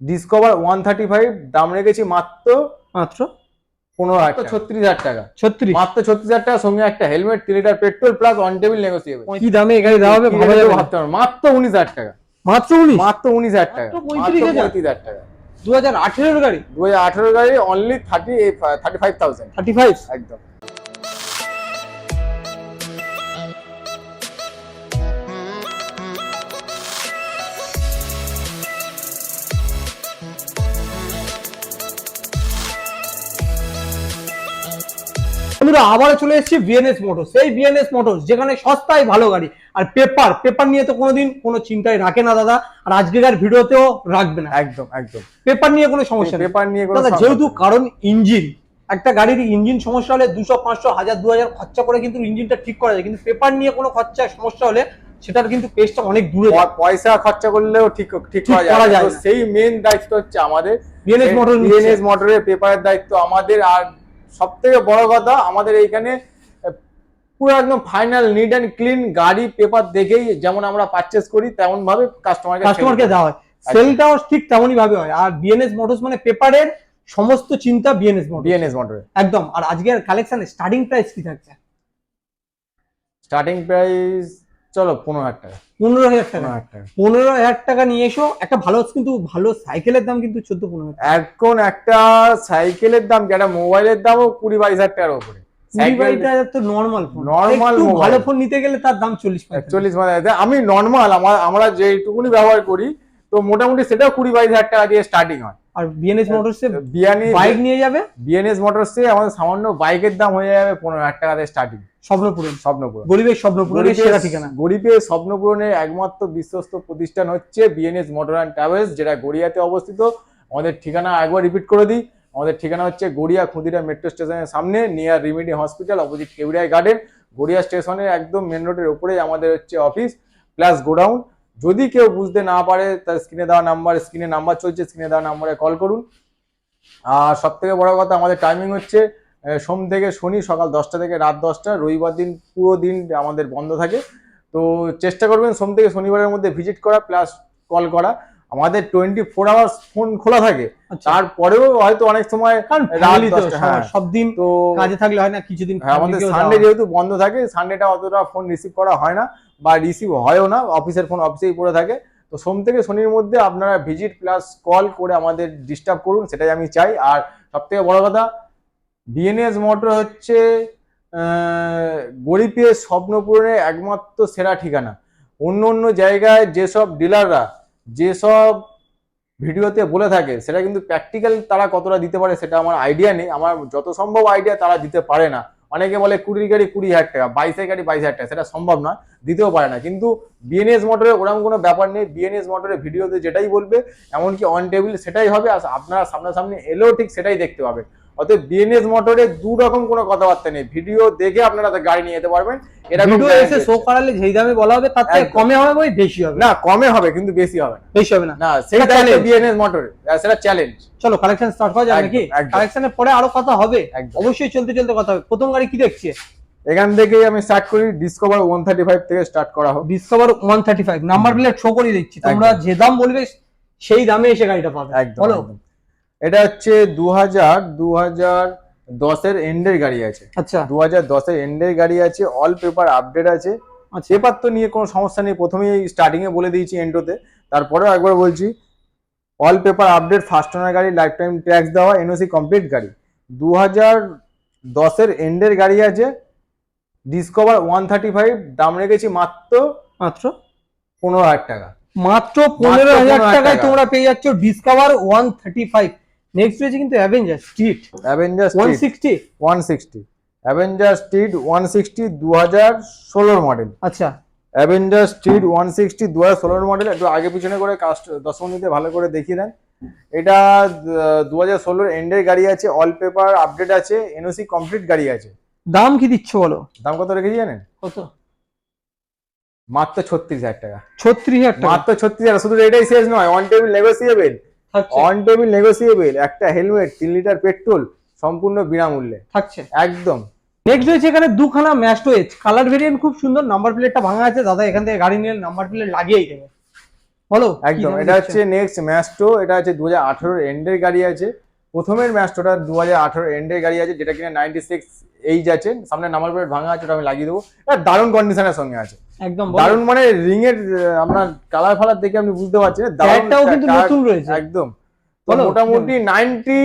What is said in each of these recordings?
Discover one thirty five দাম রেখেছি মাত্র মাত্র পনেরো হাজার ছত্রিশ হাজার টাকা। ছত্রিশ। মাত্র ছত্রিশ হাজার টাকা সঙ্গে একটা হেলমেট তিন litre petrol plus on table negotiable কি দামে এই গাড়ি দেওয়া হবে ভাবতে পারো মাত্র উনিশ হাজার টাকা। মাত্র উনিশ? মাত্র উনিশ হাজার টাকা। মাত্র মাত্র 35,000 পঁয়ত্রিশ হাজার টাকা। দু হাজার আঠেরোর গাড়ি? দু হাজার আঠেরো গাড়ি only thirty thirty five thousand thirty five একদম। বন্ধুরা আবারও চলে এসেছি বিএনএস মোটরস সেই বিএনএস মোটরস যেখানে সস্তায় ভালো গাড়ি। আর পেপার পেপার নিয়ে তো কোনোদিন কোনো চিন্তায় রাখে না দাদা। আর আজকেকার ভিডিওতেও রাখবে না। একদম একদম। পেপার নিয়ে কোনো সমস্যা পেপার নিয়ে দাদা যেহেতু কারণ ইঞ্জিন একটা গাড়ির ইঞ্জিন সমস্যা হলে দুশো পাঁচশো হাজার দু হাজার খরচা করে কিন্তু ইঞ্জিনটা ঠিক করা যায়। কিন্তু পেপার নিয়ে কোনো খরচা সমস্যা হলে সেটার কিন্তু পেজটা অনেক দূরে পয়সা খরচা করলেও ঠিক ঠিক করা যায়। সেই মেন দায়িত্ব হচ্ছে আমাদের। বিএনএস মোটর বিএনএস মোটরের পেপারের দায়িত্ব আমাদের। আর সব থেকে বড় কথা আমাদের এইখানে পুরো একদম ফাইনাল নিট অ্যান্ড ক্লিন গাড়ি পেপার দেখেই যেমন আমরা পারচেস করি তেমন ভাবে কাস্টমারকে কাস্টমারকে দেওয়া হয়। সেলটাও ঠিক তেমনই ভাবে হয়। আর বিএনএস মোটরস মানে পেপারের সমস্ত চিন্তা বিএনএস মোটর বিএনএস মোটর একদম। আর আজকের কালেকশন স্টার্টিং প্রাইস কি থাকছে? স্টার্টিং প্রাইস চলো পনেরো হাজার টাকা। পনেরো হাজার টাকা। পনেরো হাজার টাকা। নিয়ে এসো। একটা ভালো কিন্তু ভালো সাইকেলের দাম কিন্তু চোদ্দ পনেরো এখন একটা সাইকেলের দাম একটা মোবাইলের দামও কুড়ি বাইশ হাজার টাকার উপরে। কুড়ি বাইশ হাজার তো নর্মাল ফোন Normal ভালো ফোন নিতে গেলে তার দাম চল্লিশ পঁয়তাল্লিশ। আমি নর্মাল আমার আমরা যেটুকুনি ব্যবহার করি তো মোটামুটি সেটাও কুড়ি বাইশ হাজার টাকা দিয়ে স্টার্টিং হয়। আর বিএনএস মোটরস বিয়ানি বাইক নিয়ে যাবে? বিএনএস মোটরসে আমাদের সামান্য বাইকের দাম হয়ে যাবে পনেরো হাজার টাকা দিয়ে স্টার্টিং স্বপ্নপূরণ। স্বপ্নপুর গরিবের স্বপ্নপূরণের সেরা ঠিকানা। গরিবের স্বপ্ন পূরণের একমাত্র বিশ্বস্ত প্রতিষ্ঠান হচ্ছে বিএনএস মোটর অ্যান্ড ট্রাভেলস যেটা গড়িয়াতে অবস্থিত। আমাদের ঠিকানা একবার রিপিট করে দিই। আমাদের ঠিকানা হচ্ছে গড়িয়া খুদিরা মেট্রো স্টেশনের সামনে নিয়ার রিমিডি হসপিটাল অপোজিট কেউরিয়া গার্ডেন গড়িয়া স্টেশনের একদম মেন রোডের উপরেই আমাদের হচ্ছে অফিস প্লাস গোডাউন যদি কেউ বুঝতে না পারে, তার স্ক্রিনে দেওয়া নাম্বার স্ক্রিনে নাম্বার চলছে, স্ক্রিনে দেওয়া নাম্বারে কল করুন। আর সব থেকে বড় কথা, আমাদের টাইমিং হচ্ছে সোম থেকে শনি সকাল দশটা থেকে রাত দশটা, রবিবার দিন পুরো দিন আমাদের বন্ধ থাকে। তো চেষ্টা করবেন সোম থেকে শনিবারের মধ্যে ভিজিট করা প্লাস কল করা। আমাদের টোয়েন্টি ফোর আওয়ার্স ফোন খোলা থাকে আচ্ছা। তারপরেও হয়তো অনেক সময় হ্যাঁ। সব দিন তো কাজে থাকলে হয় না কিছুদিন হ্যাঁ, আমাদের সানডে যেহেতু বন্ধ থাকে সানডেটা অতটা ফোন রিসিভ করা হয় না বা রিসিভ হয়ও না অফিসের ফোন অফিসেই পড়ে থাকে। তো সোম থেকে শনির মধ্যে আপনারা ভিজিট প্লাস কল করে আমাদের ডিস্টার্ব করুন সেটাই আমি চাই। আর সব থেকে বড় কথা বিএনএস মোটর হচ্ছে গরিবের স্বপ্ন পূরণের একমাত্র সেরা ঠিকানা। অন্য অন্য জায়গায় যেসব ডিলাররা যেসব ভিডিওতে বলে থাকে, সেটা কিন্তু প্র্যাকটিক্যাল তারা কতটা দিতে পারে সেটা আমার আইডিয়া নেই। আমার যত সম্ভব আইডিয়া তারা দিতে পারে না। অনেকে বলে কুড়ির গাড়ি কুড়ি হাজার টাকা, বাইশের গাড়ি বাইশ হাজার টাকা, সেটা সম্ভব না দিতেও পারে না। কিন্তু বিএনএস মোটরে ওরকম কোনো ব্যাপার নেই। বিএনএস মোটরের ভিডিওতে যেটাই বলবে, এমনকি অন টেবিল সেটাই হবে, আর আপনারা সামনাসামনি এলেও ঠিক সেটাই দেখতে পাবেন। অতএব বিএনএস মোটরে দু রকম কোনো কথাবার্তা নেই। ভিডিও দেখে আপনারা গাড়ি নিয়ে যেতে পারবেন। এরকম ভিডিও এসে শো করালে যেই দামে বলা হবে তার থেকে কমে হবে বই বেশি হবে। না কমে হবে কিন্তু বেশি হবে। না বেশি হবে না। না সেটা এটা বিএনএস মোটরে সেটা চ্যালেঞ্জ চলো কালেকশন স্টার্ট করা যাবে নাকি? কালেকশনের পরে আরও কথা হবে। অবশ্যই চলতে চলতে কথা হবে। প্রথম গাড়ি কি দেখছি? এখান থেকেই আমি স্টার্ট করি ডিসকভার ওয়ান থার্টি ফাইভ থেকে স্টার্ট করা হোক। Discover one thirty five number plate show করে দিচ্ছি। তোমরা যে দাম বলবে সেই দামে এসে গাড়িটা পাবে। একদম। এটা হচ্ছে দু হাজার দু হাজার দশের এন্ডের গাড়ি আছে। আচ্ছা। দু হাজার দশের এন্ডের গাড়ি আছে অল পেপার আপডেট আছে। আচ্ছা। পেপার তো নিয়ে কোনো সমস্যা নেই প্রথমেই স্টার্টিং এ বলে দিয়েছি এন্ডোতে তারপরেও একবার বলছি all paper update first owner গাড়ি লাইফ টাইম ট্যাক্স দেওয়া এনওসি কমপ্লিট গাড়ি। দু হাজার দশের এন্ডের গাড়ি আছে ডিসকভার ওয়ান থার্টি ফাইভ দাম রেখেছি মাত্র মাত্র? পনেরো হাজার টাকা। মাত্র পনেরো হাজার টাকায় তোমরা পেয়ে যাচ্ছ Discover one thirty five next রয়েছে কিন্তু Avenger street Avenger one sixty one sixty Avenger street one sixty দু হাজার ষোলোর মডেল আচ্ছা। অ্যাভেঞ্জার স্ট্রিট ওয়ান সিক্সটি দু হাজার ষোলোর মডেল একটু আগে পিছনে করে কাস্ট দশ মিনিটে ভালো করে দেখিয়ে দেন। এটা দু হাজার ষোলোর এন্ডের গাড়ি আছে অল পেপার আপডেট আছে এনওসি কমপ্লিট গাড়ি আছে। দাম কি দিচ্ছ বলো? দাম কত রেখেছি জানেন? কত? মাত্র ছত্রিশ হাজার টাকা। ছত্রিশ হাজার মাত্র ছত্রিশ হাজার শুধু এটাই শেষ নয় on table negotiable on table negotiable একটা হেলমেট তিন লিটার পেট্রোল সম্পূর্ণ বিনামূল্যে। থাকছে। একদম। নেক্সট রয়েছে এখানে দুখানা ম্যাস্টোয়েজ কালার ভেরিয়েন্ট খুব সুন্দর নাম্বার প্লেটটা ভাঙা আছে। দাদা এখান থেকে গাড়ি নিয়ে নাম্বার প্লেট লাগিয়েই দেবে। বলো একদম এটা হচ্ছে নেক্সট ম্যাস্টো এটা হচ্ছে দু হাজার আঠারোর এন্ডের গাড়ি আছে। প্রথমের ম্যাস্টোটা দু হাজার আঠারো এন্ডের গাড়ি আছে যেটা কিনা নাইনটি সিক্স এইজ আছে সামনে নাম্বার প্লেট ভাঙা আছে ওটা আমি লাগিয়ে দেবো। এটা দারুণ কন্ডিশনের সঙ্গে আছে। একদম দারুণ মানে রিং এর আপনার কালার ফালার দেখে আপনি বুঝতে পারছেন টায়ারটাও কিন্তু নতুন রয়েছে। একদম। তো মোটামুটি নাইনটি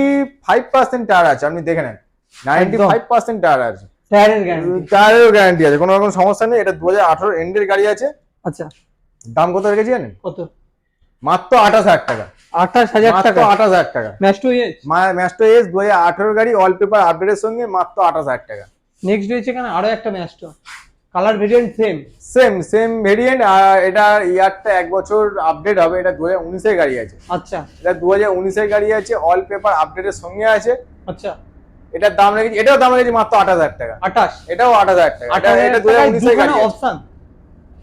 ফাইভ পার্সেন্ট টায়ার আছে আপনি দেখে নেন। নাইনটি ফাইভ পার্সেন্ট টায়ার আছে। টায়ারের গ্যারান্টি আছে কোনো রকম সমস্যা নেই। এটা দু হাজার আঠারো এন্ডের গাড়ি আছে। আচ্ছা। দাম কত রেখেছি জানেন? কত? মাত্র আঠাশ হাজার টাকা। আঠাশ হাজার টাকা। আঠাশ হাজার টাকা। ম্যাস্টো এজ ম্যাস্টো এস দু হাজার আঠারো গাড়ি অল পেপার আপডেটের সঙ্গে মাত্র আঠাশ হাজার টাকা। নেক্সট রয়েছে এখানে আরও একটা ম্যাস্টো colour variant same same same variant আর এটা ইয়ারটা এক বছর আপডেট হবে এটা দু হাজার উনিশের গাড়ি আছে। আচ্ছা। এটা দু হাজার উনিশের গাড়ি আছে অল পেপার আপডেটের সঙ্গে আছে। আচ্ছা। এটার দাম রেখেছি এটাও দাম রেখেছি মাত্র আঠাশ হাজার টাকা। আঠাশ? এটাও আঠাশ হাজার টাকা এটা- দু হাজার উনিশের গাড়ি অপশন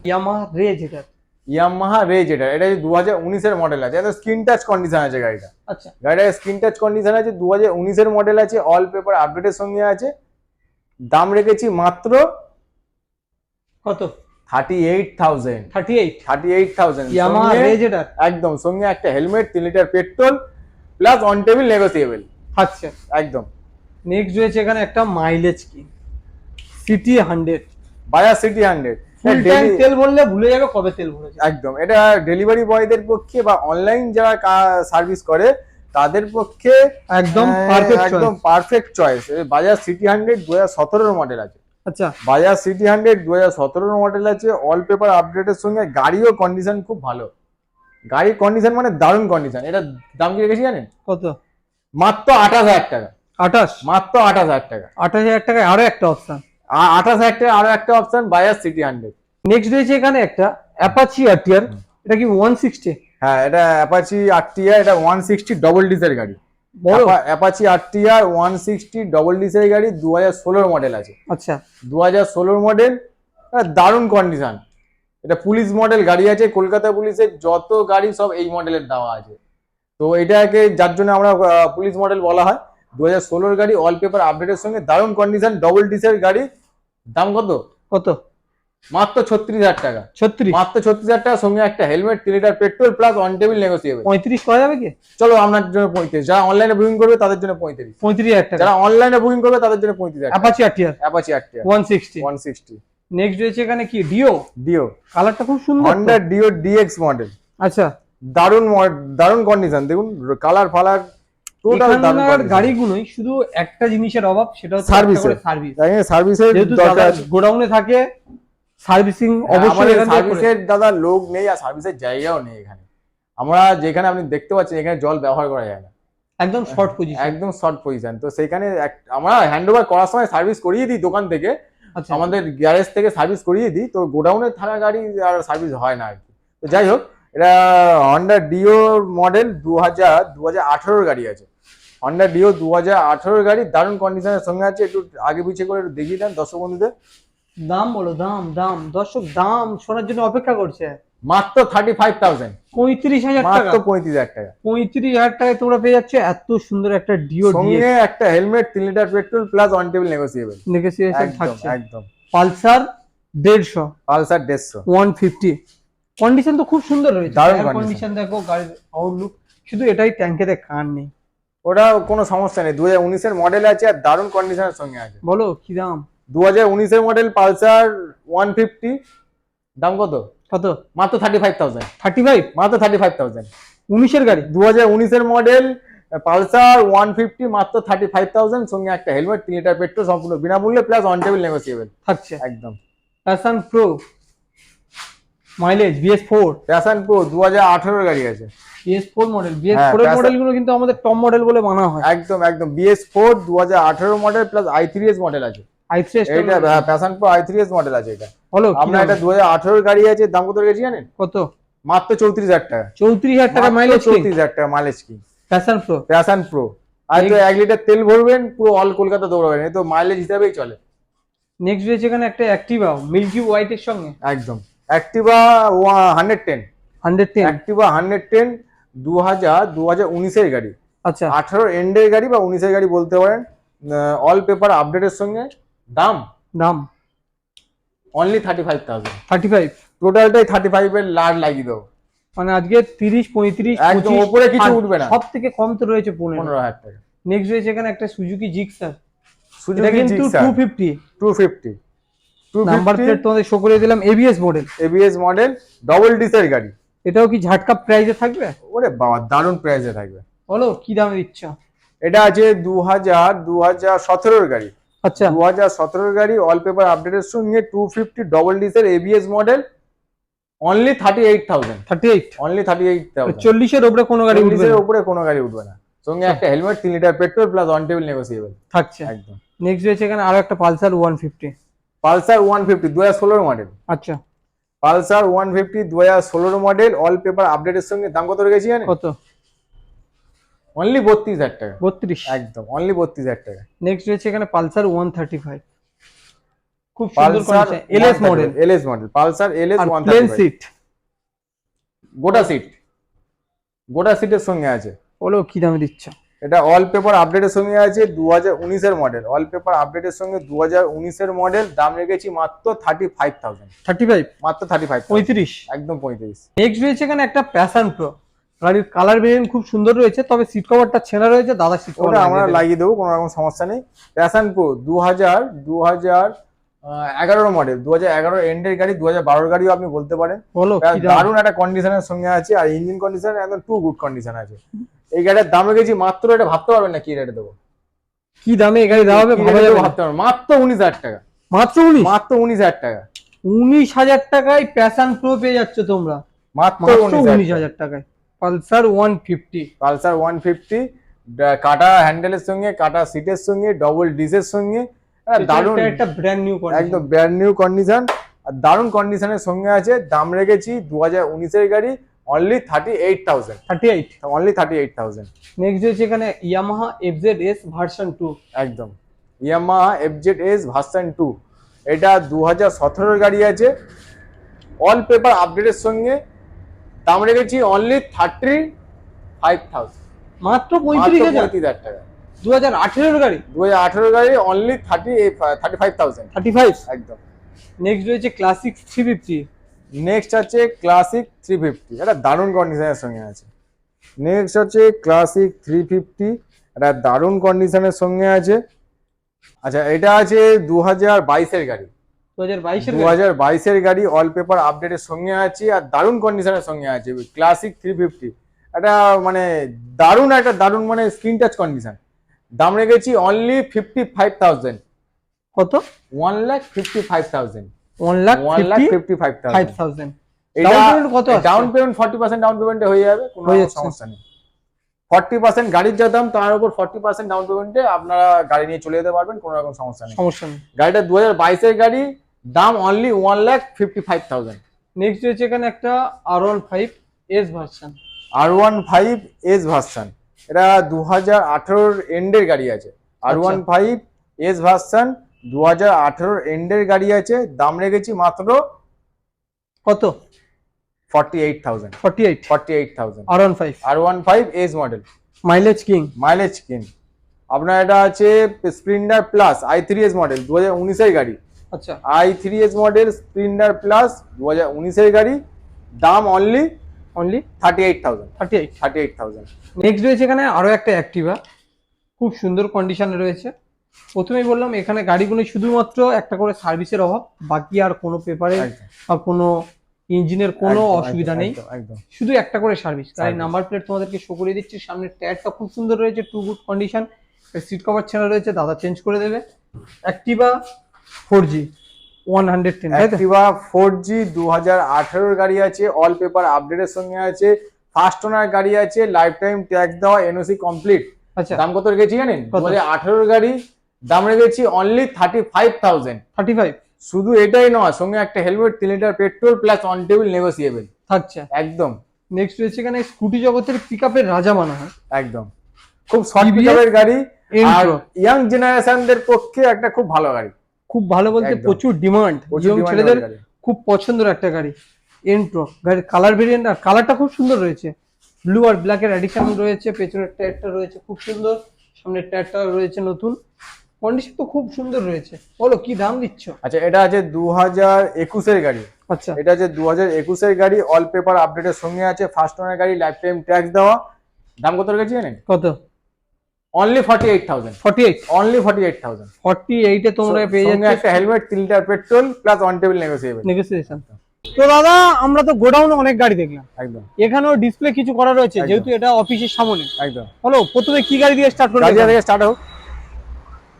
ইয়ামাহা রেজ এটা ইয়ামাহা রেজ এটা এটা দু হাজার উনিশের মডেল আছে এটা স্ক্রিন টাচ কন্ডিশন আছে গাড়িটা। আচ্ছা। গাড়িটা স্ক্রিন টাচ কন্ডিশন আছে দু হাজার উনিশের মডেল আছে অল পেপার আপডেটের সঙ্গে আছে। দাম রেখেছি মাত্র কত? Thirty eight thousand thirty eight thirty eight thousand Yamaha Ray Z এটা? একদম সঙ্গে একটা হেলমেট তিন litre petrol plus on table negotiable আচ্ছা। একদম। নেক্সট রয়েছে এখানে একটা মাইলেজ কি CT hundred Bajaj CT hundred তেল বললে ভুলে যাবে কবে তেল ভরেছে। একদম এটা ডেলিভারি বয়দের পক্ষে বা অনলাইন যারা সার্ভিস করে তাদের পক্ষে একদম পারফেক্ট একদম perfect choice Bajaj CT hundred দু হাজার সতেরোর মডেল আছে। আচ্ছা। বাজার সিটি হান্ড্রেড দু হাজার সতেরোর মডেল আছে অল পেপার আপডেটের সঙ্গে গাড়িও কন্ডিশন খুব ভালো। গাড়ির কন্ডিশন মানে দারুণ কন্ডিশন এটা দাম কি রেখেছি জানেন? কত? মাত্র আঠাশ হাজার টাকা। আঠাশ? মাত্র আঠাশ হাজার টাকা। আঠাশ হাজার টাকায় আরও একটা অপশন আঠাশ হাজার আরও একটা অপশন বাজার সিটি হান্ড্রেড নেক্সট রয়েছে এখানে একটা অ্যাপাচি আরটিআর এটা কি ওয়ান সিক্সটি হ্যাঁ এটা অ্যাপাচি আরটিআর এটা ওয়ান সিক্সটি ডবল ডিসের গাড়ি। Apache RTR one sixty double ডিসের গাড়ি দু হাজার ষোলোর মডেল আছে। আচ্ছা। দু হাজার ষোলোর মডেল দারুণ কন্ডিশন এটা পুলিশ মডেল গাড়ি আছে কলকাতা পুলিশের যত গাড়ি সব এই মডেলের দেওয়া আছে। তো এটাকে যার জন্য আমরা পুলিশ মডেল বলা হয়। দু হাজার ষোলোর গাড়ি অল পেপার আপডেটের সঙ্গে দারুণ কন্ডিশন ডবল ডিসের গাড়ি। দাম কত? কত? মাত্র ছত্রিশ হাজার টাকা। ছত্রিশ? মাত্র ছত্রিশ হাজার টাকা সঙ্গে একটা হেলমেট তিন litre petrol plus on table negotiable পঁয়ত্রিশ করা যাবে কি? চলো আপনার জন্য পঁয়ত্রিশ। যারা অনলাইনে বুকিং করবে তাদের জন্য পঁয়ত্রিশ। পঁয়ত্রিশ হাজার টাকা। যারা অনলাইনে বুকিং করবে তাদের জন্য পঁয়ত্রিশ হাজার অ্যাপাচি আরটিআর অ্যাপাচি আটটি one sixty one sixty next রয়েছে এখানে কি? ডিও ডিও কালারটা খুব সুন্দর। হন্ডা ডিও ডিএক্স মডেল আচ্ছা। দারুণ দারুণ কন্ডিশন দেখুন কালার ফালার এখানকার গাড়িগুলোই শুধু একটা জিনিসের অভাব সেটা হচ্ছে এর। সার্ভিস সার্ভিসের দরকার। গোডাউনে থাকে সার্ভিসিং হ্যাঁ, অবশ্যই। সার্ভিসের দাদা লোক নেই আর সার্ভিসের জায়গাও নেই এখানে। আমরা যেখানে আপনি দেখতে পাচ্ছেন এখানে জল ব্যবহার করা যায় না। একদম শর্ট পজিশন একদম শর্ট পজিশন তো সেখানে আমরা হ্যান্ড ওভার করার সময় সার্ভিস করিয়ে দিই দোকান থেকে। আচ্ছা। আমাদের গ্যারেজ থেকে সার্ভিস করিয়ে দিই। তো গোডাউনে থাকা গাড়ি আর সার্ভিস হয় না আর কি। তো যাই হোক এটা হন্ডা ডিও মডেল দু হাজার দু হাজার আঠারোর গাড়ি আছে। হন্ডা ডিও দু হাজার আঠারোর গাড়ি দারুণ কন্ডিশনের সঙ্গে আছে একটু আগে পিছিয়ে করে একটু দেখিয়ে দেন দর্শক বন্ধুদের। দাম বলো দাম দাম। দর্শক দাম শোনার জন্য অপেক্ষা করছে। মাত্র থার্টি ফাইভ থাউজেন্ড পঁয়ত্রিশ হাজার টাকা। মাত্র পঁয়ত্রিশ হাজার টাকা। পঁয়ত্রিশ হাজার টাকায় তোমরা পেয়ে যাচ্ছ এত সুন্দর একটা ডিও সঙ্গে একটা হেলমেট তিন litre petrol plus on table negotiable negotiation থাকছে। একদম। পালসার দেড়শো। পালসার দেড়শো। ওয়ান ফিফটি কন্ডিশন তো খুব সুন্দর রয়েছে। দারুণ কন্ডিশন দেখো গাড়ির আউটলুক শুধু এটাই ট্যাঙ্কেতে কান নেই। ওটা কোনো সমস্যা নেই। দু হাজার উনিশের মডেল আছে আর দারুণ কন্ডিশনের সঙ্গে আছে। বলো কি দাম? দু হাজার উনিশের মডেল পালসার ওয়ান ফিফটি। দাম কত? কত? মাত্র thirty five thousand thirty five মাত্র থার্টি ফাইভ থাউজেন্ড উনিশের গাড়ি? দু হাজার উনিশের মডেল পালসার ওয়ান ফিফটি মাত্র থার্টি ফাইভ থাউজেন্ড সঙ্গে একটা হেলমেট তিন লিটার পেট্রোল সম্পূর্ণ বিনামূল্যে প্লাস অন টেবিল নেগোসিয়েবল থাকছে। একদম। Passion Pro mileage BS four Passion Pro দু হাজার গাড়ি আছে। BS four model BS four এর Passion- মডেলগুলো কিন্তু আমাদের টপ মডেল বলে মানা হয়। একদম একদম। বিএস ফোর দু হাজার আঠেরো model plus I three S model আছে। আই থ্রি এইটা Passion Pro I three S model আছে এটা। কি আপনার? এটা দু হাজার গাড়ি আছে দাম কত রেখেছি জানেন? কত? মাত্র চৌত্রিশ হাজার টাকা। চৌত্রিশ হাজার টাকা মাইলেজ চৌত্রিশ হাজার টাকা মাইলেজ কি প্যাশন প্রো প্যাশন প্রো আর তো এক লিটার তেল ভরবেন পুরো অল কলকাতা দৌড়াবেন। এই তো মাইলেজ হিসাবেই চলে। নেক্সট রয়েছে এখানে একটা অ্যাক্টিভা মিল্কি হোয়াইট এর সঙ্গে। একদম। Activa hundred ten hundred ten Activa hundred ten দু হাজার দু হাজার উনিশের গাড়ি। আচ্ছা। আঠারো এন্ডের গাড়ি বা উনিশের গাড়ি বলতে পারেন অল পেপার আপডেটের সঙ্গে। দাম? দাম? Only thirty five thousand thirty five টোটালটাই থার্টি ফাইভের লার লাগিয়ে দেবো। মানে আজকে তিরিশ পঁয়ত্রিশ একদম ওপরে কিছু উঠবে না। সব থেকে কম তো রয়েছে পনেরো। পনেরো হাজার টাকা। নেক্সট রয়েছে এখানে একটা সুজুকি জিক্সার সুজুকি কিন্তু two fifty two fifty number plate তোমাদের শো করে দিলাম ABS model ABS model double ডিসের গাড়ি। এটাও কি ঝাটকা প্রাইজে থাকবে? ওরে বাবা দারুণ প্রাইসে থাকবে। বলো কি দামে দিচ্ছ? এটা আছে দু হাজার দু হাজার সতেরোর গাড়ি। আচ্ছা। দু হাজার সতেরোর গাড়ি অল পেপার আপডেটের সঙ্গে two fifty double ডিসের ABS model only thirty eight thousand thirty eight only thirty eight thousand চল্লিশের ওপরে কোনো গাড়ি উঠবে চল্লিশের উপরে কোনো গাড়ি উঠবে না। সঙ্গে একটা হেলমেট তিন litre petrol plus on table negotiable থাকছে। একদম। নেক্সট রয়েছে এখানে আরও একটা Pulsar one fifty Pulsar one fifty দু হাজার ষোলোর মডেল আচ্ছা। পালসার ওয়ান ফিফটি দু হাজার ষোলোর মডেল অল পেপার আপডেটের সঙ্গে দাম কত রেখেছি জানেন? কত? অনলি বত্রিশ হাজার টাকা। বত্রিশ? একদম অনলি বত্রিশ হাজার টাকা। নেক্সট রয়েছে এখানে পালসার ওয়ান থার্টি ফাইভ। খুব সুন্দর Pulsar LS model LS model Pulsar LS one plain seat গোটা সিট গোটা সিটের সঙ্গে আছে। বলো কি দামে দিচ্ছ? এটা অল পেপার আপডেটের সঙ্গে আছে দু হাজার উনিশের মডেল অল পেপার আপডেটের সঙ্গে দু হাজার উনিশের মডেল দাম রেখেছি মাত্র thirty five thousand thirty five মাত্র থার্টি ফাইভ পঁয়ত্রিশ? একদম পঁয়ত্রিশ। নেক্সট রয়েছে এখানে একটা প্যাশন প্রো গাড়ির কালার ভেরিয়েন্ট খুব সুন্দর রয়েছে তবে সিট কভারটা ছেঁড়া রয়েছে দাদা সিট কভার আমরা লাগিয়ে দেবো কোনো রকম সমস্যা নেই। প্যাশন প্রো দু হাজার দু হাজার এগারোর মডেল দু হাজার এগারোর এন্ডের গাড়ি দু হাজার বারোর গাড়িও আপনি বলতে পারেন। দারুণ একটা কন্ডিশনের সঙ্গে আছে আর ইঞ্জিন কন্ডিশন একদম টু গুড কন্ডিশন আছে। এই গাড়ির দাম রেখেছি মাত্র এটা ভাবতে পারবেন না কি রেটে দেবো। কি দামে এই গাড়ি দেওয়া হবে? ভাবা যাবে ভাবতে পারবেন মাত্র উনিশ হাজার টাকা। মাত্র উনিশ? মাত্র উনিশ হাজার টাকা। উনিশ হাজার টাকায় প্যাশন প্রো পেয়ে যাচ্ছ তোমরা। মাত্র উনিশ হাজার টাকায়। Pulsar one fifty Pulsar one fifty কাটা হ্যান্ডেলের সঙ্গে কাটা সিটের সঙ্গে ডবল ডিসের সঙ্গে। দারুণ। একটা ব্র্যান্ড নিউ একদম ব্র্যান্ড নিউ কন্ডিশন আর দারুণ কন্ডিশনের সঙ্গে আছে। দাম রেখেছি দু হাজার উনিশের গাড়ি। Only thirty eight thousand thirty eight only thirty eight thousand next রয়েছে এখানে Yamaha FZ S version two একদম Yamaha FZ S version two এটা দু হাজার সতেরোর গাড়ি আছে। অল পেপার আপডেটের সঙ্গে। দাম রেখেছি অনলি থার্টি ফাইভ থাউজেন্ড মাত্র পঁয়ত্রিশ হাজার টাকা। দু হাজার আঠেরোর গাড়ি। দু হাজার আঠেরো গাড়ি only thirty thirty five thousand thirty five একদম। নেক্সট রয়েছে ক্লাসিক থ্রি ফিফটি নেক্সট আছে ক্লাসিক থ্রি ফিফটি এটা দারুণ কন্ডিশনের সঙ্গে আছে। নেক্সট হচ্ছে ক্লাসিক থ্রি ফিফটি এটা দারুণ কন্ডিশনের সঙ্গে আছে। আচ্ছা এটা আছে দু হাজার বাইশের গাড়ি? দু হাজার বাইশের গাড়ি অল পেপার আপডেটের সঙ্গে আছে আর দারুণ কন্ডিশনের সঙ্গে আছে। ক্লাসিক থ্রি ফিফটি এটা মানে দারুণ একটা দারুণ মানে স্ক্রিন টাচ কন্ডিশন দাম রেখেছি অনলি ফিফটি ফাইভ থাউজেন্ড কত? One lakh fifty five thousand one lakh one lakh fifty five thousand কত down payment forty percent down পেমেন্টে হয়ে যাবে কোনো রকম যাচ্ছে। সমস্যা নেই। ফর্টি পার্সেন্ট গাড়ির যা দাম তার উপর ফর্টি পার্সেন্ট ডাউন পেমেন্টে আপনারা গাড়ি নিয়ে চলে যেতে পারবেন কোনো রকম সমস্যা নেই। সমস্যা নেই। গাড়িটা দু হাজার বাইশের গাড়ি দাম only one lakh fifty five thousand next রয়েছে এখানে একটা R one five S version R one five S version এটা দু হাজার আঠেরোর এন্ডের গাড়ি আছে। R. One five S version দু হাজার আঠেরোর এন্ডের গাড়ি আছে দাম রেখেছি মাত্র কত? Forty eight thousand forty eight forty eight thousand R one five R one five S model mileage king mileage king আপনার এটা আছে Splendor plus I three S model দু হাজার উনিশের গাড়ি। আচ্ছা। I three S model Splendor plus দু হাজার উনিশের গাড়ি। দাম only only thirty eight thousand thirty eight thirty eight thousand next রয়েছে এখানে আরও একটা অ্যাক্টিভা খুব সুন্দর কন্ডিশনে রয়েছে। প্রথমেই বললাম এখানে গাড়িগুলো শুধুমাত্র একটা করে সার্ভিসের অভাব বাকি আর কোনো পেপারে বা কোনো ইঞ্জিনের কোনো অসুবিধা নেই। শুধু একটা করে সার্ভিস। Service। নাম্বার প্লেট তোমাদেরকে শো করে দিচ্ছি সামনের টায়ারটা খুব সুন্দর রয়েছে too good condition seat cover ছেঁড়া রয়েছে দাদা চেঞ্জ করে দেবে। Activa four G one hundred ten তাই অ্যাক্টিভা ফোর জি দু হাজার আঠেরোর গাড়ি আছে অল পেপার আপডেটের সঙ্গে আছে ফার্স্ট ওনার গাড়ি আছে লাইফ টাইম ট্যাক্স দেওয়া এনওসি কমপ্লিট আচ্ছা। দাম কত রেখেছি জানেন? দু হাজার আঠেরোর গাড়ি দাম রেখেছি only thirty five thousand thirty five শুধু এটাই নয় সঙ্গে একটা হেলমেট তিন litre petrol plus on table negotiable থাকছে একদম। নেক্সট রয়েছে এখানে স্কুটি জগতের পিক আপের রাজা মানা হয়। একদম। খুব শর্ট পিকআপের গাড়ি আর। ইয়াং জেনারেশনদের পক্ষে একটা খুব ভালো গাড়ি। খুব ভালো বলতে প্রচুর ডিমান্ড ছেলেদের খুব পছন্দের একটা গাড়ি এন্ট্রো গাড়ির কালার ভেরিয়েন্ট আর কালারটা খুব সুন্দর রয়েছে। ব্লু আর ব্ল্যাকের অ্যাডিশন রয়েছে পেছনের টায়ারটা রয়েছে খুব সুন্দর সামনের টায়ারটা রয়েছে নতুন। কন্ডিশন তো খুব সুন্দর রয়েছে। বলো কি দাম দিচ্ছ? আচ্ছা এটা আছে দু হাজার একুশের গাড়ি। আচ্ছা। এটা হচ্ছে দু হাজার একুশের গাড়ি অল পেপার আপডেটের সঙ্গে আছে ফার্স্ট ওনার গাড়ি লাইফ টাইম ট্যাক্স দেওয়া। দাম কত রেখেছি জানেন? কত? Only forty eight thousand forty eight only forty eight thousand forty এইটে তোমরা পেয়ে যাচ্ছ। একটা হেলমেট তিন litre petrol plus on table negotiable negotiation তো দাদা আমরা তো গোডাউনে অনেক গাড়ি দেখলাম। একদম। এখানেও ডিসপ্লে কিছু করা রয়েছে যেহেতু এটা অফিসের সামনে। একদম। বলো প্রথমে কি গাড়ি দিয়ে স্টার্ট করবে গাড়ি থেকে স্টার্ট হোক।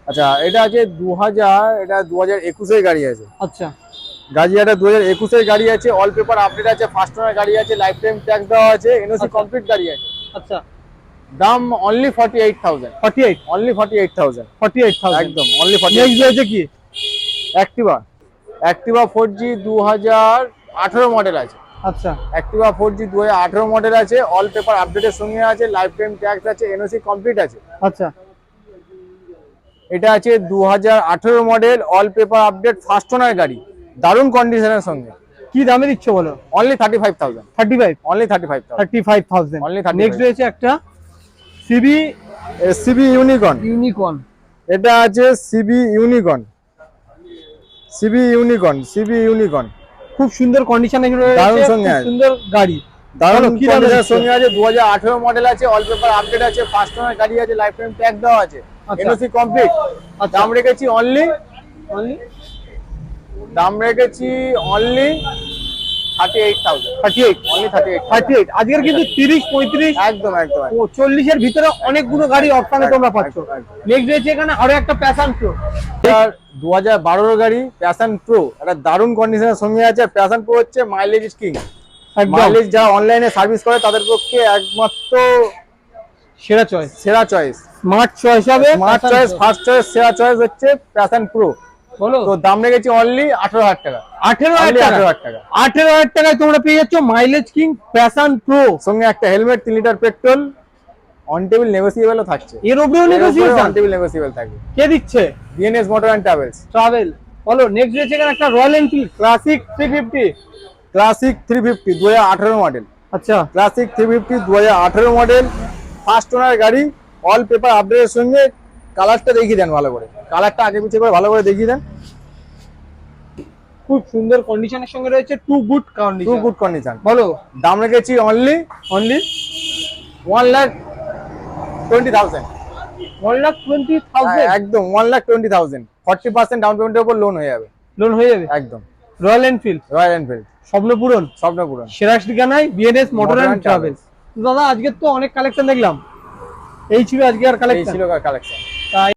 আচ্ছা এটা আছে দু হাজার এটা দু হাজার একুশের গাড়ি আছে। আচ্ছা। গাড়ি এটা দু হাজার একুশের গাড়ি আছে অল পেপার আপডেট আছে ফার্স্ট ওনার গাড়ি আছে লাইফ টাইম ট্যাক্স দেওয়া আছে এনওসি আচ্ছা। কমপ্লিট গাড়ি আছে। আচ্ছা। দাম only forty eight thousand forty eight only forty eight thousand forty eight thousand একদম অনলি ফর্টি নেক্সট রয়েছে কি? অ্যাক্টিভা অ্যাক্টিভা ফোর জি দু হাজার আঠেরো মডেল আছে। আচ্ছা। অ্যাক্টিভা ফোর জি দু হাজার আঠেরো মডেল আছে অল পেপার আপডেটের সঙ্গে আছে লাইফ টাইম ট্যাক্স আছে এনওসি কমপ্লিট আছে। আচ্ছা। এটা আছে দু হাজার আঠেরো model all paper update first owner গাড়ি। দারুণ কন্ডিশনের সঙ্গে। কি দামে দিচ্ছ বলো? Only thirty five thousand thirty five only thirty five thirty five thousand only 35,000 next রয়েছে একটা সিবি সিবি ইউনিকন ইউনিকর্ন এটা আছে CB Unicorn CB Unicorn CB Unicorn খুব সুন্দর কন্ডিশনে দারুণ সঙ্গে। সুন্দর গাড়ি। দারুণ কি দামে সঙ্গে আছে দু হাজার আঠেরো মডেল আছে অল পেপার আপডেট আছে ফার্স্ট ওনার গাড়ি আছে লাইফ টাইম ট্যাগ দেওয়া আছে। এনওসি কমপ্লিট আচ্ছা। দাম রেখেছি অনলি অনলি দাম রেখেছি অনলি আজকের কিন্তু তিরিশ পঁয়ত্রিশ। একদম একদম চল্লিশের ভিতরে অনেকগুলো গাড়ি অপশানে তোমরা পাচ্ছ। একদম, একদম। নেক্সট রয়েছে এখানে আরও একটা প্যাশন প্রো দু হাজার বারোর গাড়ি প্যাশন প্রো একটা দারুণ কন্ডিশনের সঙ্গে আছে। প্যাশন প্রো হচ্ছে মাইলেজ কিং মাইলেজ যারা অনলাইনে সার্ভিস করে তাদের পক্ষে একমাত্র সেরা চয়েস সেরা চয়েস স্মার্ট চয়েস হবে। স্মার্ট চয়েস ফার্স্ট চয়েস সেরা চয়েস হচ্ছে প্যাশন প্রো বলো। তো দাম রেখেছি অনলি আঠারো হাজার টাকা। আঠেরো হাজার টাকা? 18,000 আঠেরো হাজার টাকায় তোমরা পেয়ে যাচ্ছ মাইলেজ কিং প্যাশন প্রো সঙ্গে একটা হেলমেট তিন লিটার পেট্রোল অন টেবিল নেগোসিয়েবলও থাকছে। এর উপরেও নেগোসিয়েশন অন টেবিল নেগোসিয়েবল থাকবে। কে দিচ্ছে? BNS motor and travels travel বলো নেক্সট রয়েছে এখানে একটা Royal Enfield classic three fifty classic three fifty দু হাজার আঠেরো মডেল আচ্ছা। ক্লাসিক থ্রি ফিফটি দু হাজার আঠেরো মডেল ফার্স্ট ওনার গাড়ি অল পেপার আপডেটের সঙ্গে কালারটা দেখিয়ে দেন ভালো করে। কালারটা আগে পিছিয়ে করে ভালো করে দেখিয়ে দেন। খুব সুন্দর কন্ডিশনের সঙ্গে রয়েছে too good condition too good condition বলো। দাম রেখেছি only only one lakh twenty thousand one lakh twenty thousand একদম one lakh twenty thousand forty percent down পেমেন্টের উপর লোন হয়ে যাবে। লোন হয়ে যাবে? একদম। রয়্যাল এনফিল্ড রয়্যাল এনফিল্ড স্বপ্ন পূরণ। স্বপ্ন পূরণ। সেরা ঠিকানায় BNS motor and and travel দাদা আজকে তো অনেক কালেকশন দেখলাম। এই ছিল আজকে আর কালেকশন ছিল কালেকশন